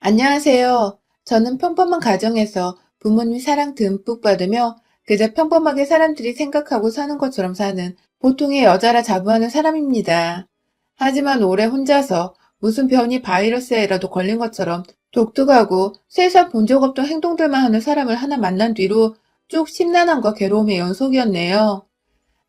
안녕하세요. 저는 평범한 가정에서 부모님 사랑 듬뿍 받으며 그저 평범하게 사람들이 생각하고 사는 것처럼 사는 보통의 여자라 자부하는 사람입니다. 하지만 올해 혼자서 무슨 변이 바이러스에라도 걸린 것처럼 독특하고 세상 본 적 없던 행동들만 하는 사람을 하나 만난 뒤로 쭉 심란함과 괴로움의 연속이었네요.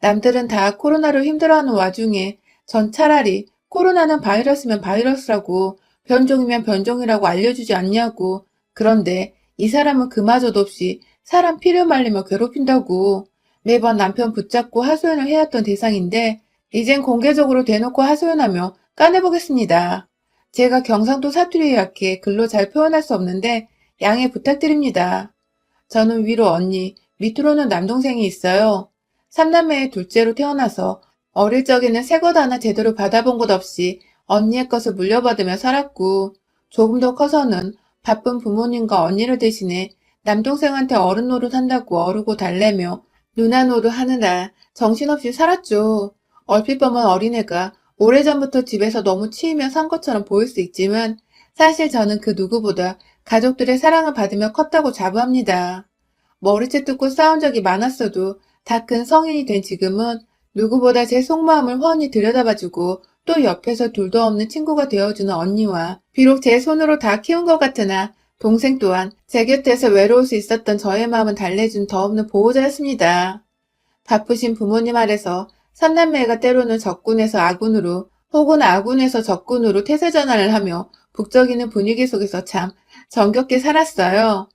남들은 다 코로나로 힘들어하는 와중에 전 차라리 코로나는 바이러스면 바이러스라고 변종이면 변종이라고 알려주지 않냐고. 그런데 이 사람은 그마저도 없이 사람 피를 말리며 괴롭힌다고. 매번 남편 붙잡고 하소연을 해왔던 대상인데 이젠 공개적으로 대놓고 하소연하며 까내보겠습니다. 제가 경상도 사투리에 약해 글로 잘 표현할 수 없는데 양해 부탁드립니다. 저는 위로 언니, 밑으로는 남동생이 있어요. 삼남매의 둘째로 태어나서 어릴 적에는 새것 하나 제대로 받아본 것 없이 언니의 것을 물려받으며 살았고 조금 더 커서는 바쁜 부모님과 언니를 대신해 남동생한테 어른 노릇 한다고 어르고 달래며 누나 노릇 하느라 정신없이 살았죠. 얼핏 보면 어린애가 오래전부터 집에서 너무 치이며 산 것처럼 보일 수 있지만 사실 저는 그 누구보다 가족들의 사랑을 받으며 컸다고 자부합니다. 머리채 뜯고 싸운 적이 많았어도 다 큰 성인이 된 지금은 누구보다 제 속마음을 훤히 들여다봐주고 또 옆에서 둘도 없는 친구가 되어주는 언니와 비록 제 손으로 다 키운 것 같으나 동생 또한 제 곁에서 외로울 수 있었던 저의 마음은 달래준 더 없는 보호자였습니다. 바쁘신 부모님 아래서 삼남매가 때로는 적군에서 아군으로 혹은 아군에서 적군으로 태세 전환을 하며 북적이는 분위기 속에서 참 정겹게 살았어요.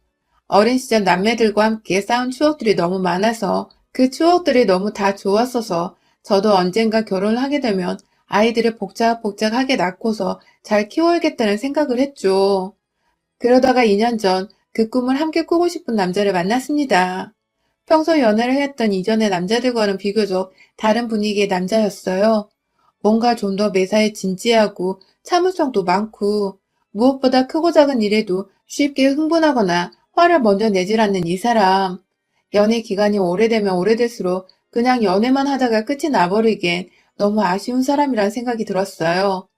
어린 시절 남매들과 함께 싸운 추억들이 너무 많아서 그 추억들이 너무 다 좋았어서 저도 언젠가 결혼을 하게 되면 아이들을 복작복작하게 낳고서 잘 키워야겠다는 생각을 했죠. 그러다가 2년 전 그 꿈을 함께 꾸고 싶은 남자를 만났습니다. 평소 연애를 했던 이전의 남자들과는 비교적 다른 분위기의 남자였어요. 뭔가 좀 더 매사에 진지하고 참을성도 많고 무엇보다 크고 작은 일에도 쉽게 흥분하거나 화를 먼저 내질 않는 이 사람. 연애 기간이 오래되면 오래될수록 그냥 연애만 하다가 끝이 나버리기엔 너무 아쉬운 사람이란 생각이 들었어요.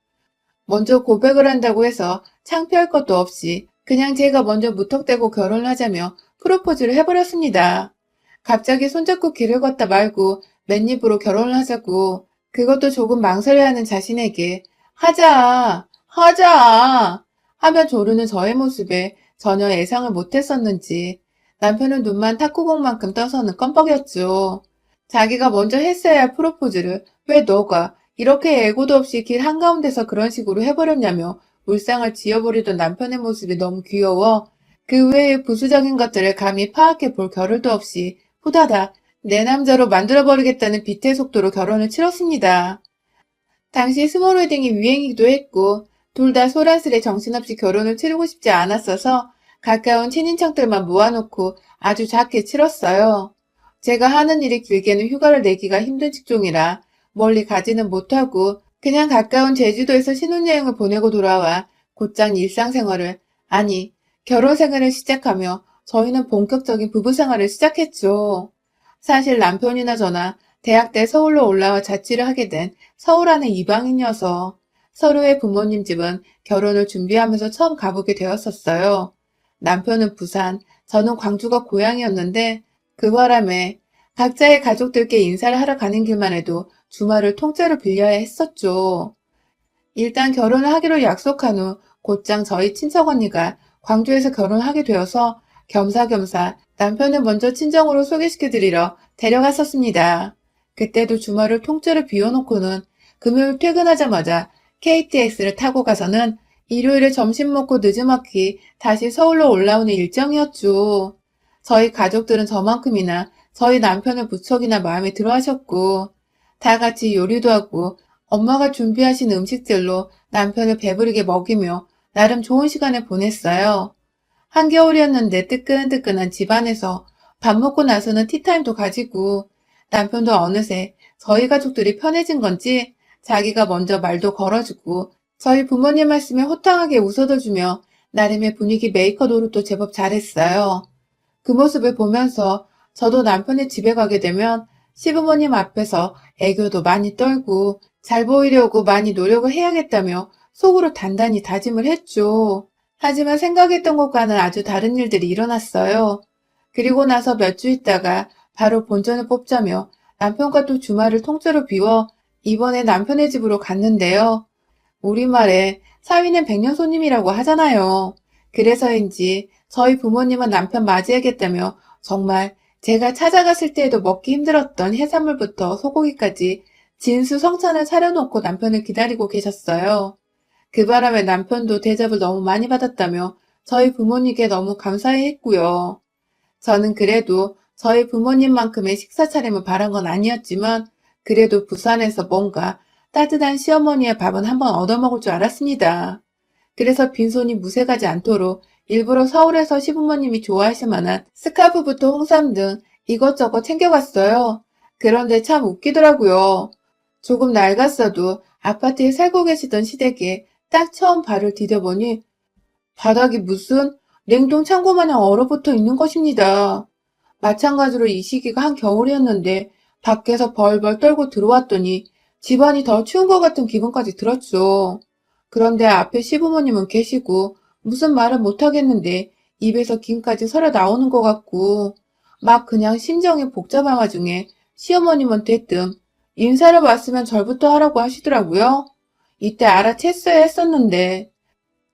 먼저 고백을 한다고 해서 창피할 것도 없이 그냥 제가 먼저 무턱대고 결혼을 하자며 프로포즈를 해버렸습니다. 갑자기 손잡고 길을 걷다 말고 맨입으로 결혼을 하자고 그것도 조금 망설여하는 자신에게 하자, 하자 하며 조르는 저의 모습에 전혀 예상을 못했었는지 남편은 눈만 탁구공만큼 떠서는 껌뻑였죠. 자기가 먼저 했어야 할 프로포즈를 왜 너가 이렇게 애고도 없이 길 한가운데서 그런 식으로 해버렸냐며 울상을 지어버리던 남편의 모습이 너무 귀여워 그 외의 부수적인 것들을 감히 파악해 볼 겨를도 없이 후다닥 내 남자로 만들어버리겠다는 빛의 속도로 결혼을 치렀습니다. 당시 스몰 웨딩이 유행이기도 했고 둘 다 소란스레 정신없이 결혼을 치르고 싶지 않았어서 가까운 친인척들만 모아놓고 아주 작게 치렀어요. 제가 하는 일이 길게는 휴가를 내기가 힘든 직종이라 멀리 가지는 못하고 그냥 가까운 제주도에서 신혼여행을 보내고 돌아와 곧장 일상생활을, 아니, 결혼생활을 시작하며 저희는 본격적인 부부생활을 시작했죠. 사실 남편이나 저나 대학 때 서울로 올라와 자취를 하게 된 서울 안의 이방인이어서 서로의 부모님 집은 결혼을 준비하면서 처음 가보게 되었었어요. 남편은 부산, 저는 광주가 고향이었는데 그 바람에 각자의 가족들께 인사를 하러 가는 길만 해도 주말을 통째로 빌려야 했었죠. 일단 결혼을 하기로 약속한 후 곧장 저희 친척 언니가 광주에서 결혼하게 되어서 겸사겸사 남편을 먼저 친정으로 소개시켜드리러 데려갔었습니다. 그때도 주말을 통째로 비워놓고는 금요일 퇴근하자마자 KTX를 타고 가서는 일요일에 점심 먹고 늦음막히 다시 서울로 올라오는 일정이었죠. 저희 가족들은 저만큼이나 저희 남편을 무척이나 마음에 들어 하셨고, 다 같이 요리도 하고, 엄마가 준비하신 음식들로 남편을 배부르게 먹이며 나름 좋은 시간을 보냈어요. 한겨울이었는데 뜨끈뜨끈한 집안에서 밥 먹고 나서는 티타임도 가지고 남편도 어느새 저희 가족들이 편해진 건지 자기가 먼저 말도 걸어주고 저희 부모님 말씀에 호탕하게 웃어줘주며 나름의 분위기 메이커 노릇도 제법 잘했어요. 그 모습을 보면서 저도 남편의 집에 가게 되면 시부모님 앞에서 애교도 많이 떨고 잘 보이려고 많이 노력을 해야겠다며 속으로 단단히 다짐을 했죠. 하지만 생각했던 것과는 아주 다른 일들이 일어났어요. 그리고 나서 몇 주 있다가 바로 본전을 뽑자며 남편과 또 주말을 통째로 비워 이번에 남편의 집으로 갔는데요. 우리말에 사위는 백년 손님이라고 하잖아요. 그래서인지 저희 부모님은 남편 맞이하겠다며 정말 제가 찾아갔을 때에도 먹기 힘들었던 해산물부터 소고기까지 진수성찬을 차려놓고 남편을 기다리고 계셨어요. 그 바람에 남편도 대접을 너무 많이 받았다며 저희 부모님께 너무 감사해 했고요. 저는 그래도 저희 부모님만큼의 식사 차림을 바란 건 아니었지만 그래도 부산에서 뭔가 따뜻한 시어머니의 밥은 한번 얻어먹을 줄 알았습니다. 그래서 빈손이 무색하지 않도록 일부러 서울에서 시부모님이 좋아하실 만한 스카프부터 홍삼 등 이것저것 챙겨갔어요. 그런데 참 웃기더라고요. 조금 낡았어도 아파트에 살고 계시던 시댁에 딱 처음 발을 디뎌보니 바닥이 무슨 냉동 창고 마냥 얼어붙어 있는 것입니다. 마찬가지로 이 시기가 한겨울이었는데 밖에서 벌벌 떨고 들어왔더니 집안이 더 추운 것 같은 기분까지 들었죠. 그런데 앞에 시부모님은 계시고 무슨 말을 못하겠는데 입에서 김까지 설어 나오는 것 같고 막 그냥 심정이 복잡한 와중에 시어머님은 대뜸 인사를 왔으면 절부터 하라고 하시더라고요. 이때 알아챘어야 했었는데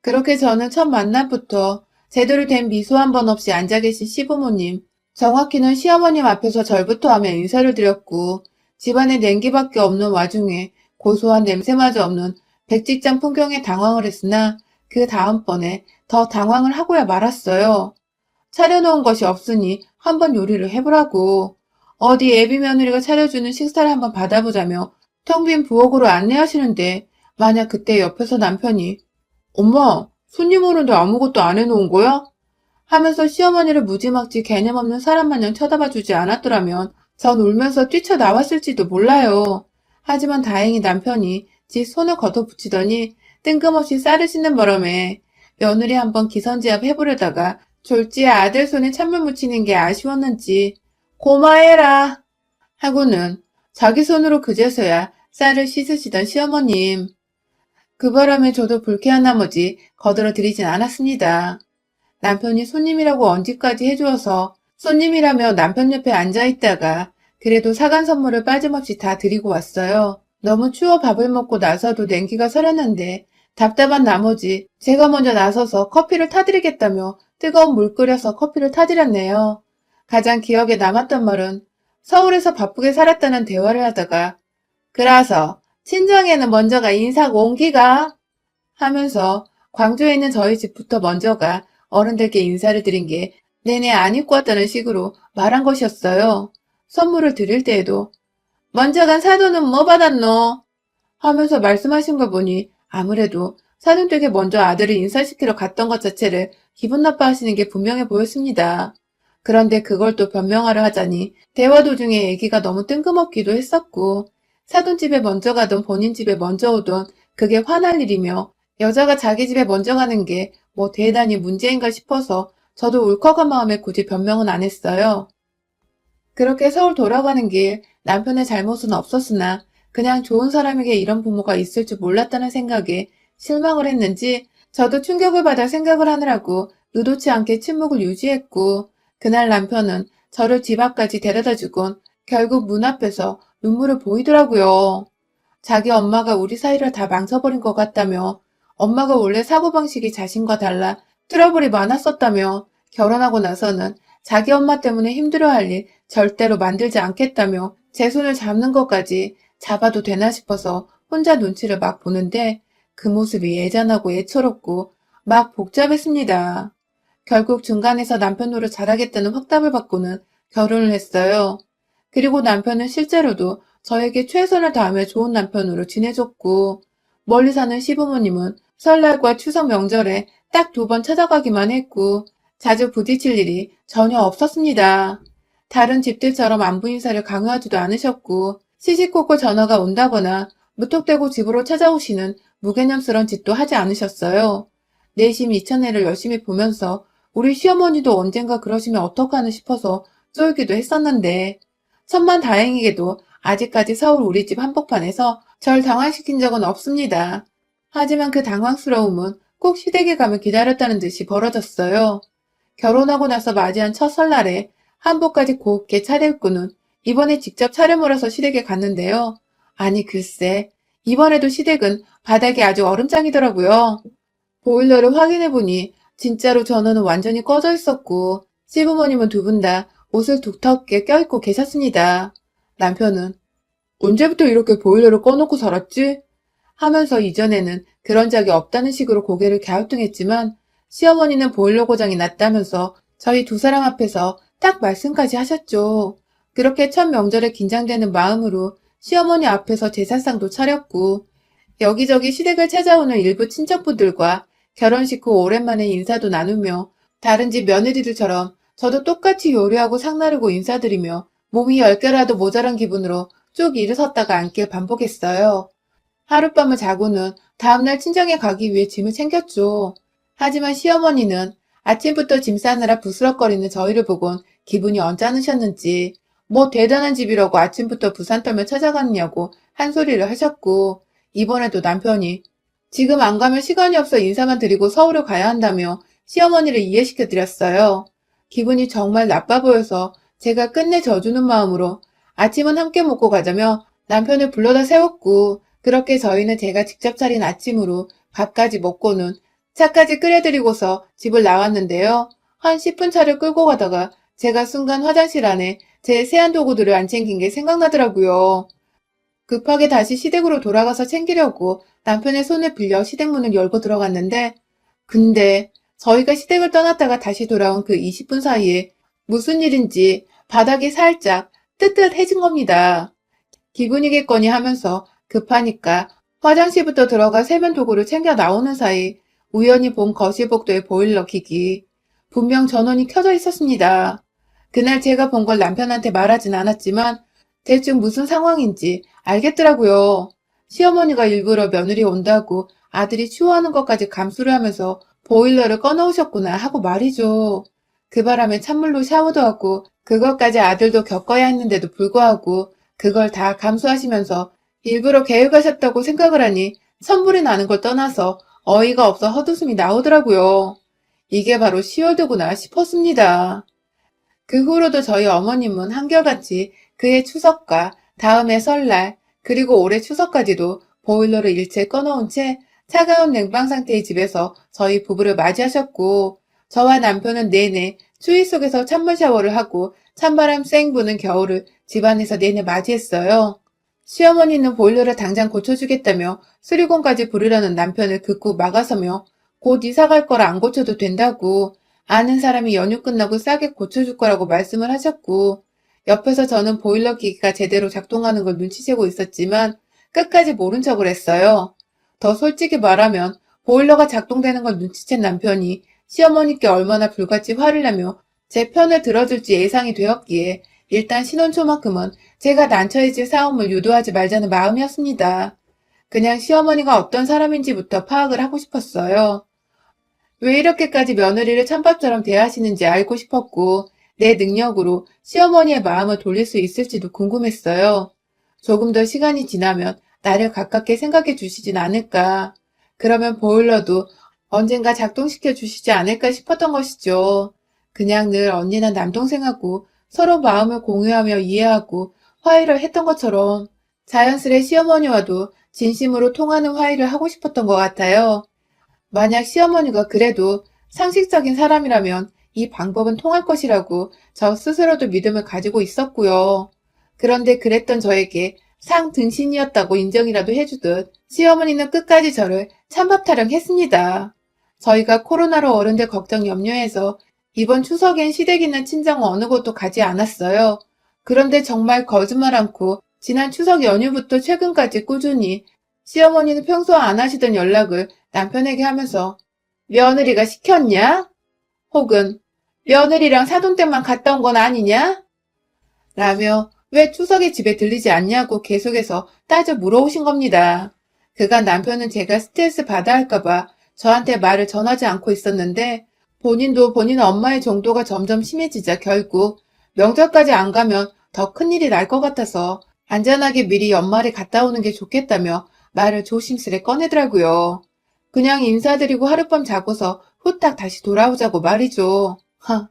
그렇게 저는 첫 만남부터 제대로 된 미소 한 번 없이 앉아 계신 시부모님 정확히는 시어머님 앞에서 절부터 하며 인사를 드렸고 집안에 냉기밖에 없는 와중에 고소한 냄새마저 없는 백직장 풍경에 당황을 했으나 그 다음번에 더 당황을 하고야 말았어요. 차려놓은 것이 없으니 한번 요리를 해보라고. 어디 애비 며느리가 차려주는 식사를 한번 받아보자며 텅 빈 부엌으로 안내하시는데 만약 그때 옆에서 남편이 엄마 손님 오는데 아무것도 안 해놓은 거야? 하면서 시어머니를 무지막지 개념 없는 사람 마냥 쳐다봐 주지 않았더라면 전 울면서 뛰쳐나왔을지도 몰라요. 하지만 다행히 남편이 지 손을 걷어붙이더니 뜬금없이 쌀을 씻는 바람에 며느리 한번 기선제압 해보려다가 졸지에 아들 손에 찬물 묻히는 게 아쉬웠는지 고마해라 하고는 자기 손으로 그제서야 쌀을 씻으시던 시어머님. 그 바람에 저도 불쾌한 나머지 거들어 드리진 않았습니다. 남편이 손님이라고 언제까지 해주어서 손님이라며 남편 옆에 앉아있다가 그래도 사간 선물을 빠짐없이 다 드리고 왔어요. 너무 추워 밥을 먹고 나서도 냉기가 서렸는데 답답한 나머지 제가 먼저 나서서 커피를 타드리겠다며 뜨거운 물 끓여서 커피를 타드렸네요. 가장 기억에 남았던 말은 서울에서 바쁘게 살았다는 대화를 하다가 그래서 친정에는 먼저가 인사고 옹기가 하면서 광주에 있는 저희 집부터 먼저가 어른들께 인사를 드린 게 내내 안 입고 왔다는 식으로 말한 것이었어요. 선물을 드릴 때에도 먼저 간 사돈은 뭐 받았노? 하면서 말씀하신 걸 보니 아무래도 사돈댁에 먼저 아들을 인사시키러 갔던 것 자체를 기분 나빠하시는 게 분명해 보였습니다. 그런데 그걸 또 변명하려 하자니 대화 도중에 얘기가 너무 뜬금없기도 했었고 사돈 집에 먼저 가던 본인 집에 먼저 오던 그게 화날 일이며 여자가 자기 집에 먼저 가는 게 뭐 대단히 문제인가 싶어서 저도 울컥한 마음에 굳이 변명은 안 했어요. 그렇게 서울 돌아가는 길 남편의 잘못은 없었으나 그냥 좋은 사람에게 이런 부모가 있을 줄 몰랐다는 생각에 실망을 했는지 저도 충격을 받아 생각을 하느라고 의도치 않게 침묵을 유지했고 그날 남편은 저를 집 앞까지 데려다 주곤 결국 문 앞에서 눈물을 보이더라고요. 자기 엄마가 우리 사이를 다 망쳐버린 것 같다며 엄마가 원래 사고방식이 자신과 달라 트러블이 많았었다며 결혼하고 나서는 자기 엄마 때문에 힘들어할 일 절대로 만들지 않겠다며 제 손을 잡는 것까지 잡아도 되나 싶어서 혼자 눈치를 막 보는데 그 모습이 애잔하고 애처롭고 막 복잡했습니다. 결국 중간에서 남편 노릇 잘하겠다는 확답을 받고는 결혼을 했어요. 그리고 남편은 실제로도 저에게 최선을 다하며 좋은 남편으로 지내줬고 멀리 사는 시부모님은 설날과 추석 명절에 딱 두 번 찾아가기만 했고 자주 부딪힐 일이 전혀 없었습니다. 다른 집들처럼 안부 인사를 강요하지도 않으셨고 시시콜콜 전화가 온다거나 무턱대고 집으로 찾아오시는 무개념스런 짓도 하지 않으셨어요. 내심 이천애를 열심히 보면서 우리 시어머니도 언젠가 그러시면 어떡하나 싶어서 쫄기도 했었는데 천만 다행히게도 아직까지 서울 우리 집 한복판에서 절 당황시킨 적은 없습니다. 하지만 그 당황스러움은 꼭 시댁에 가면 기다렸다는 듯이 벌어졌어요. 결혼하고 나서 맞이한 첫 설날에 한복까지 곱게 차려입고는 이번에 직접 차를 몰아서 시댁에 갔는데요. 아니 글쎄 이번에도 시댁은 바닥이 아주 얼음장이더라고요. 보일러를 확인해보니 진짜로 전원은 완전히 꺼져 있었고 시부모님은 두 분 다 옷을 두텁게 껴입고 계셨습니다. 남편은 언제부터 이렇게 보일러를 꺼놓고 살았지? 하면서 이전에는 그런 적이 없다는 식으로 고개를 갸우뚱했지만 시어머니는 보일러 고장이 났다면서 저희 두 사람 앞에서 딱 말씀까지 하셨죠. 그렇게 첫 명절에 긴장되는 마음으로 시어머니 앞에서 제사상도 차렸고 여기저기 시댁을 찾아오는 일부 친척분들과 결혼식 후 오랜만에 인사도 나누며 다른 집 며느리들처럼 저도 똑같이 요리하고 상 나르고 인사드리며 몸이 열 개라도 모자란 기분으로 쭉 일어섰다가 앉길 반복했어요. 하룻밤을 자고는 다음날 친정에 가기 위해 짐을 챙겼죠. 하지만 시어머니는 아침부터 짐 싸느라 부스럭거리는 저희를 보곤 기분이 언짢으셨는지 뭐 대단한 집이라고 아침부터 부산 떨며 찾아갔냐고 한 소리를 하셨고 이번에도 남편이 지금 안 가면 시간이 없어 인사만 드리고 서울을 가야 한다며 시어머니를 이해시켜 드렸어요. 기분이 정말 나빠 보여서 제가 끝내 져주는 마음으로 아침은 함께 먹고 가자며 남편을 불러다 세웠고 그렇게 저희는 제가 직접 차린 아침으로 밥까지 먹고는 차까지 끓여드리고서 집을 나왔는데요. 한 10분 차를 끌고 가다가 제가 순간 화장실 안에 제 세안 도구들을 안 챙긴 게 생각나더라고요. 급하게 다시 시댁으로 돌아가서 챙기려고 남편의 손을 빌려 시댁문을 열고 들어갔는데 근데 저희가 시댁을 떠났다가 다시 돌아온 그 20분 사이에 무슨 일인지 바닥이 살짝 뜨뜻해진 겁니다. 기분이겠거니 하면서 급하니까 화장실부터 들어가 세면 도구를 챙겨 나오는 사이 우연히 본 거실 복도의 보일러 기기. 분명 전원이 켜져 있었습니다. 그날 제가 본 걸 남편한테 말하진 않았지만 대충 무슨 상황인지 알겠더라고요. 시어머니가 일부러 며느리 온다고 아들이 추워하는 것까지 감수를 하면서 보일러를 꺼놓으셨구나 하고 말이죠. 그 바람에 찬물로 샤워도 하고 그것까지 아들도 겪어야 했는데도 불구하고 그걸 다 감수하시면서 일부러 계획하셨다고 생각을 하니 선물이 나는 걸 떠나서 어이가 없어 헛웃음이 나오더라고요. 이게 바로 10월도구나 싶었습니다. 그 후로도 저희 어머님은 한결같이 그해 추석과 다음해 설날 그리고 올해 추석까지도 보일러를 일체 꺼놓은 채 차가운 냉방 상태의 집에서 저희 부부를 맞이하셨고 저와 남편은 내내 추위 속에서 찬물 샤워를 하고 찬바람 쌩 부는 겨울을 집안에서 내내 맞이했어요. 시어머니는 보일러를 당장 고쳐주겠다며 수리공까지 부르려는 남편을 극구 막아서며 곧 이사 갈 거라 안 고쳐도 된다고 아는 사람이 연휴 끝나고 싸게 고쳐줄 거라고 말씀을 하셨고 옆에서 저는 보일러 기기가 제대로 작동하는 걸 눈치채고 있었지만 끝까지 모른 척을 했어요. 더 솔직히 말하면 보일러가 작동되는 걸 눈치챈 남편이 시어머니께 얼마나 불같이 화를 내며 제 편을 들어줄지 예상이 되었기에 일단 신혼 초만큼은 제가 난처해질 싸움을 유도하지 말자는 마음이었습니다. 그냥 시어머니가 어떤 사람인지부터 파악을 하고 싶었어요. 왜 이렇게까지 며느리를 찬밥처럼 대하시는지 알고 싶었고 내 능력으로 시어머니의 마음을 돌릴 수 있을지도 궁금했어요. 조금 더 시간이 지나면 나를 가깝게 생각해 주시진 않을까. 그러면 보일러도 언젠가 작동시켜 주시지 않을까 싶었던 것이죠. 그냥 늘 언니나 남동생하고 서로 마음을 공유하며 이해하고 화해를 했던 것처럼 자연스레 시어머니와도 진심으로 통하는 화해를 하고 싶었던 것 같아요. 만약 시어머니가 그래도 상식적인 사람이라면 이 방법은 통할 것이라고 저 스스로도 믿음을 가지고 있었고요. 그런데 그랬던 저에게 상 등신이었다고 인정이라도 해주듯 시어머니는 끝까지 저를 찬밥 타령했습니다. 저희가 코로나로 어른들 걱정 염려해서 이번 추석엔 시댁 있는 친정 어느 곳도 가지 않았어요. 그런데 정말 거짓말 않고 지난 추석 연휴부터 최근까지 꾸준히 시어머니는 평소 안 하시던 연락을 남편에게 하면서 며느리가 시켰냐? 혹은 며느리랑 사돈댁만 갔다 온 건 아니냐? 라며 왜 추석에 집에 들리지 않냐고 계속해서 따져 물어오신 겁니다. 그간 남편은 제가 스트레스 받아 할까봐 저한테 말을 전하지 않고 있었는데 본인도 본인 엄마의 정도가 점점 심해지자 결국 명절까지 안 가면 더 큰일이 날 것 같아서 안전하게 미리 연말에 갔다 오는 게 좋겠다며 말을 조심스레 꺼내더라고요. 그냥 인사드리고 하룻밤 자고서 후딱 다시 돌아오자고 말이죠. 하.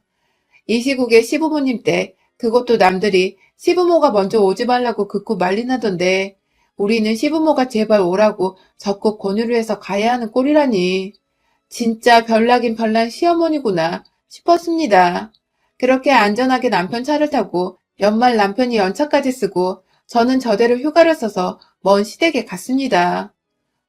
이 시국에 시부모님 때 그것도 남들이 시부모가 먼저 오지 말라고 극구 난리 나던데 우리는 시부모가 제발 오라고 적극 권유를 해서 가야 하는 꼴이라니. 진짜 별나긴 별난 시어머니구나 싶었습니다. 그렇게 안전하게 남편 차를 타고 연말 남편이 연차까지 쓰고 저는 저대로 휴가를 써서 먼 시댁에 갔습니다.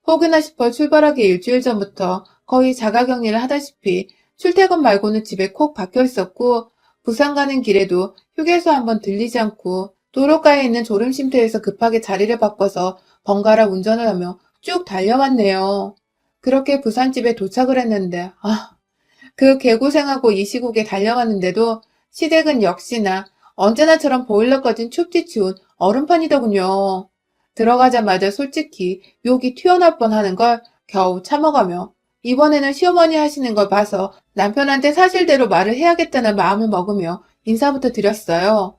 혹여나 싶어 출발하기 일주일 전부터 거의 자가격리를 하다시피 출퇴근 말고는 집에 콕 박혀 있었고 부산 가는 길에도 휴게소 한번 들리지 않고 도로가에 있는 졸음쉼터에서 급하게 자리를 바꿔서 번갈아 운전을 하며 쭉 달려왔네요. 그렇게 부산집에 도착을 했는데 아, 그 개고생하고 이 시국에 달려갔는데도 시댁은 역시나 언제나처럼 보일러 꺼진 춥디 추운 얼음판이더군요. 들어가자마자 솔직히 욕이 튀어나올 뻔하는 걸 겨우 참아가며 이번에는 시어머니 하시는 걸 봐서 남편한테 사실대로 말을 해야겠다는 마음을 먹으며 인사부터 드렸어요.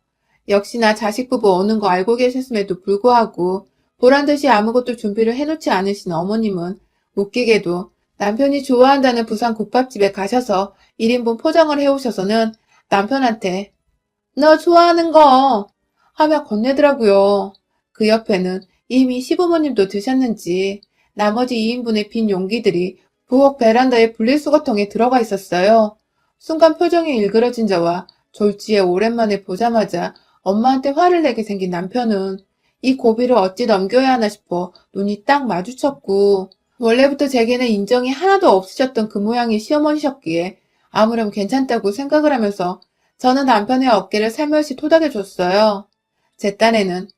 역시나 자식 부부 오는 거 알고 계셨음에도 불구하고 보란 듯이 아무것도 준비를 해놓지 않으신 어머님은 웃기게도 남편이 좋아한다는 부산 국밥집에 가셔서 1인분 포장을 해오셔서는 남편한테 너 좋아하는 거 하며 건네더라고요. 그 옆에는 이미 시부모님도 드셨는지 나머지 2인분의 빈 용기들이 부엌 베란다의 분리수거통에 들어가 있었어요. 순간 표정이 일그러진 저와 졸지에 오랜만에 보자마자 엄마한테 화를 내게 생긴 남편은 이 고비를 어찌 넘겨야 하나 싶어 눈이 딱 마주쳤고 원래부터 제게는 인정이 하나도 없으셨던 그 모양의 시어머니셨기에 아무렴 괜찮다고 생각을 하면서 저는 남편의 어깨를 살며시 토닥여줬어요. 제 딴에는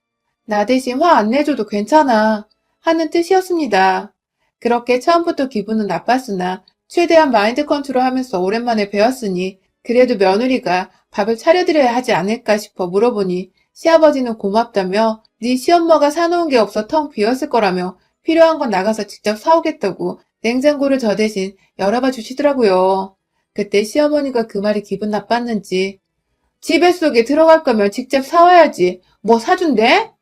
나 대신 화 안 내줘도 괜찮아 하는 뜻이었습니다. 그렇게 처음부터 기분은 나빴으나 최대한 마인드 컨트롤하면서 오랜만에 배웠으니 그래도 며느리가 밥을 차려드려야 하지 않을까 싶어 물어보니 시아버지는 고맙다며 네 시엄마가 사놓은 게 없어 텅 비었을 거라며 필요한 건 나가서 직접 사오겠다고 냉장고를 저 대신 열어봐 주시더라고요. 그때 시어머니가 그 말이 기분 나빴는지 집에 속에 들어갈 거면 직접 사와야지 뭐 사준대?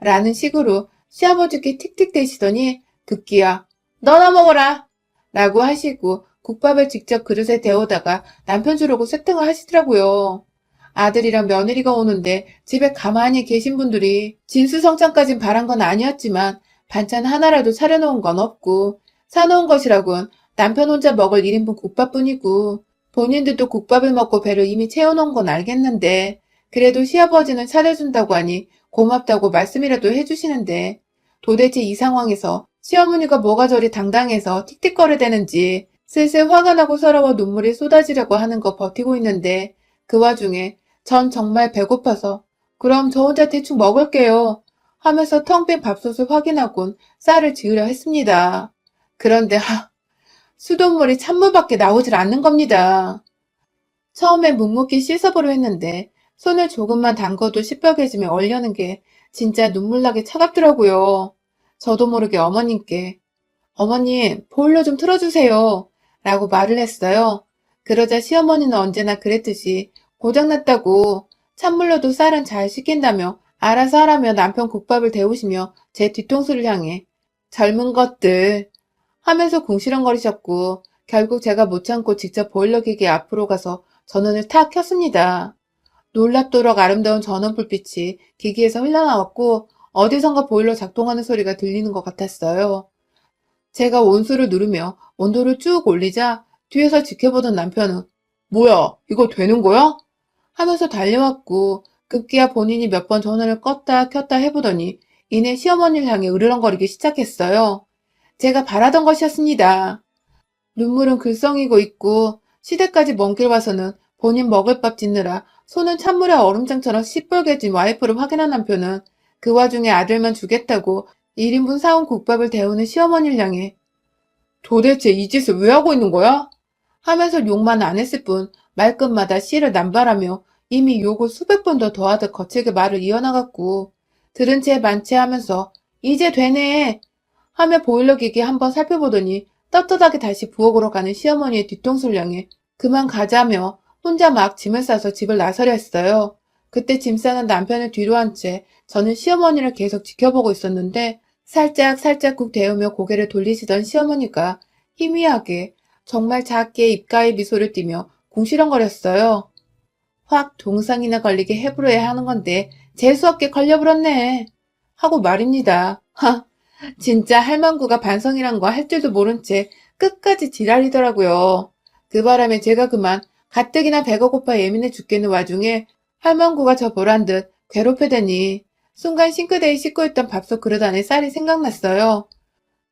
라는 식으로 시아버지께 틱틱대시더니 급기야 너나 먹어라 라고 하시고 국밥을 직접 그릇에 데워다가 남편 주려고 세팅을 하시더라고요. 아들이랑 며느리가 오는데 집에 가만히 계신 분들이 진수성찬까진 바란 건 아니었지만 반찬 하나라도 차려놓은 건 없고 사놓은 것이라곤 남편 혼자 먹을 1인분 국밥뿐이고 본인들도 국밥을 먹고 배를 이미 채워놓은 건 알겠는데 그래도 시아버지는 차려준다고 하니 고맙다고 말씀이라도 해주시는데 도대체 이 상황에서 시어머니가 뭐가 저리 당당해서 틱틱거려대는지 슬슬 화가 나고 서러워 눈물이 쏟아지려고 하는 거 버티고 있는데 그 와중에 전 정말 배고파서 그럼 저 혼자 대충 먹을게요 하면서 텅 빈 밥솥을 확인하곤 쌀을 지으려 했습니다. 그런데 하, 수돗물이 찬물밖에 나오질 않는 겁니다. 처음엔 묵묵히 씻어보려 했는데 손을 조금만 담궈도 시뻘개지며 얼려는 게 진짜 눈물나게 차갑더라고요. 저도 모르게 어머님께 어머님 보일러 좀 틀어주세요 라고 말을 했어요. 그러자 시어머니는 언제나 그랬듯이 고장났다고 찬물로도 쌀은 잘 식힌다며 알아서 하라며 남편 국밥을 데우시며 제 뒤통수를 향해 젊은 것들 하면서 궁시렁거리셨고 결국 제가 못 참고 직접 보일러 기계 앞으로 가서 전원을 탁 켰습니다. 놀랍도록 아름다운 전원 불빛이 기기에서 흘러나왔고 어디선가 보일러 작동하는 소리가 들리는 것 같았어요. 제가 온수를 누르며 온도를 쭉 올리자 뒤에서 지켜보던 남편은 뭐야 이거 되는 거야? 하면서 달려왔고 급기야 본인이 몇 번 전원을 껐다 켰다 해보더니 이내 시어머니를 향해 으르렁거리기 시작했어요. 제가 바라던 것이었습니다. 눈물은 글썽이고 있고 시댁까지 먼 길 와서는 본인 먹을 밥 짓느라 손은 찬물에 얼음장처럼 시뻘개진 와이프를 확인한 남편은 그 와중에 아들만 주겠다고 1인분 사온 국밥을 데우는 시어머니를 향해 도대체 이 짓을 왜 하고 있는 거야? 하면서 욕만 안 했을 뿐 말끝마다 씨를 남발하며 이미 욕을 수백 번 더 더하듯 거칠게 말을 이어나갔고 들은 채 만취하면서 이제 되네 하며 보일러 기기 한번 살펴보더니 떳떳하게 다시 부엌으로 가는 시어머니의 뒤통수를 향해 그만 가자며 혼자 막 짐을 싸서 집을 나서려 했어요. 그때 짐 싸는 남편을 뒤로 한 채 저는 시어머니를 계속 지켜보고 있었는데 살짝 살짝 국 데우며 고개를 돌리시던 시어머니가 희미하게 정말 작게 입가에 미소를 띠며 궁시렁거렸어요. 확 동상이나 걸리게 해부려야 하는 건데 재수없게 걸려버렸네. 하고 말입니다. 하, 진짜 할망구가 반성이란 거 할 줄도 모른 채 끝까지 지랄이더라고요. 그 바람에 제가 그만 가뜩이나 배가 고파 예민해 죽겠는 와중에 할망구가 저 보란 듯 괴롭혀대니 순간 싱크대에 씻고 있던 밥솥 그릇 안에 쌀이 생각났어요.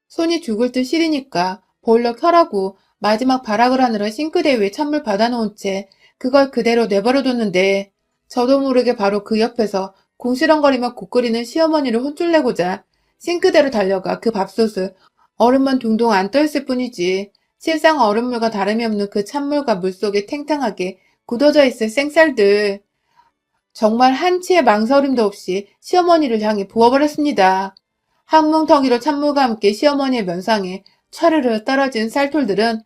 손이 죽을 듯 시리니까 보일러 켜라고 마지막 발악을 하느라 싱크대 위에 찬물 받아놓은 채 그걸 그대로 내버려뒀는데 저도 모르게 바로 그 옆에서 궁시렁거리며 국 끓이는 시어머니를 혼쭐내고자 싱크대로 달려가 그 밥솥을 얼음만 둥둥 안 떠있을 뿐이지 실상 얼음물과 다름이 없는 그 찬물과 물속에 탱탱하게 굳어져 있을 생쌀들 정말 한치의 망설임도 없이 시어머니를 향해 부어버렸습니다. 항뭉텅이로 찬물과 함께 시어머니의 면상에 차르르 떨어진 쌀톨들은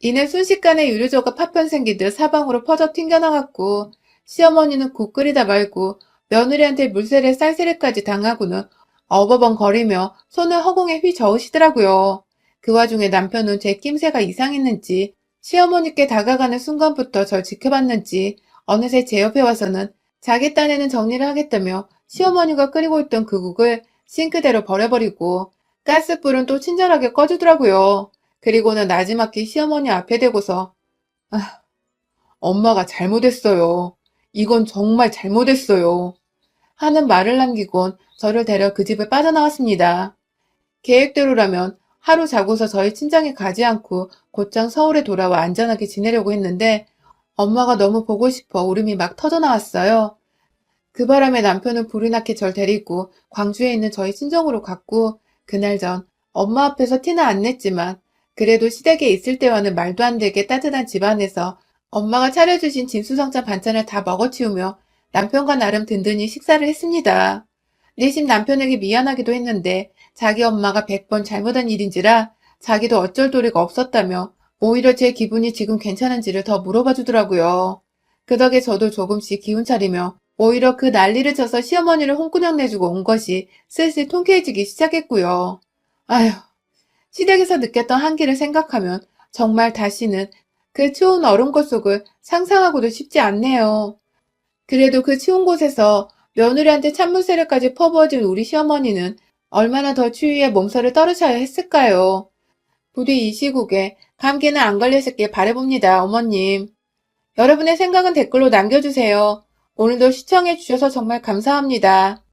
이내 순식간에 유리조가 파편 생기듯 사방으로 퍼져 튕겨나갔고 시어머니는 국 끓이다 말고 며느리한테 물세례 쌀세례까지 당하고는 어버벙거리며 손을 허공에 휘저으시더라고요. 그 와중에 남편은 제 낌새가 이상했는지 시어머니께 다가가는 순간부터 절 지켜봤는지 어느새 제 옆에 와서는 자기 딴에는 정리를 하겠다며 시어머니가 끓이고 있던 그 국을 싱크대로 버려버리고 가스불은 또 친절하게 꺼주더라고요. 그리고는 나지막히 시어머니 앞에 대고서 아, 엄마가 잘못했어요. 이건 정말 잘못했어요. 하는 말을 남기곤 저를 데려 그 집을 빠져나왔습니다. 계획대로라면 하루 자고서 저희 친정에 가지 않고 곧장 서울에 돌아와 안전하게 지내려고 했는데 엄마가 너무 보고 싶어 울음이 막 터져나왔어요. 그 바람에 남편은 불이 나게 절 데리고 광주에 있는 저희 친정으로 갔고 그날 전 엄마 앞에서 티는 안 냈지만 그래도 시댁에 있을 때와는 말도 안 되게 따뜻한 집안에서 엄마가 차려주신 진수성찬 반찬을 다 먹어치우며 남편과 나름 든든히 식사를 했습니다. 내심 남편에게 미안하기도 했는데 자기 엄마가 백번 잘못한 일인지라 자기도 어쩔 도리가 없었다며 오히려 제 기분이 지금 괜찮은지를 더 물어봐 주더라고요. 그 덕에 저도 조금씩 기운 차리며 오히려 그 난리를 쳐서 시어머니를 홍구녕 내주고 온 것이 슬슬 통쾌해지기 시작했고요. 아휴, 시댁에서 느꼈던 한기를 생각하면 정말 다시는 그 추운 얼음꽃 속을 상상하고도 싶지 않네요. 그래도 그 추운 곳에서 며느리한테 찬물세례까지 퍼부어진 우리 시어머니는 얼마나 더 추위에 몸살을 떨으셔야 했을까요? 부디 이 시국에 감기는 안 걸리셨길 바라봅니다, 어머님. 여러분의 생각은 댓글로 남겨주세요. 오늘도 시청해주셔서 정말 감사합니다.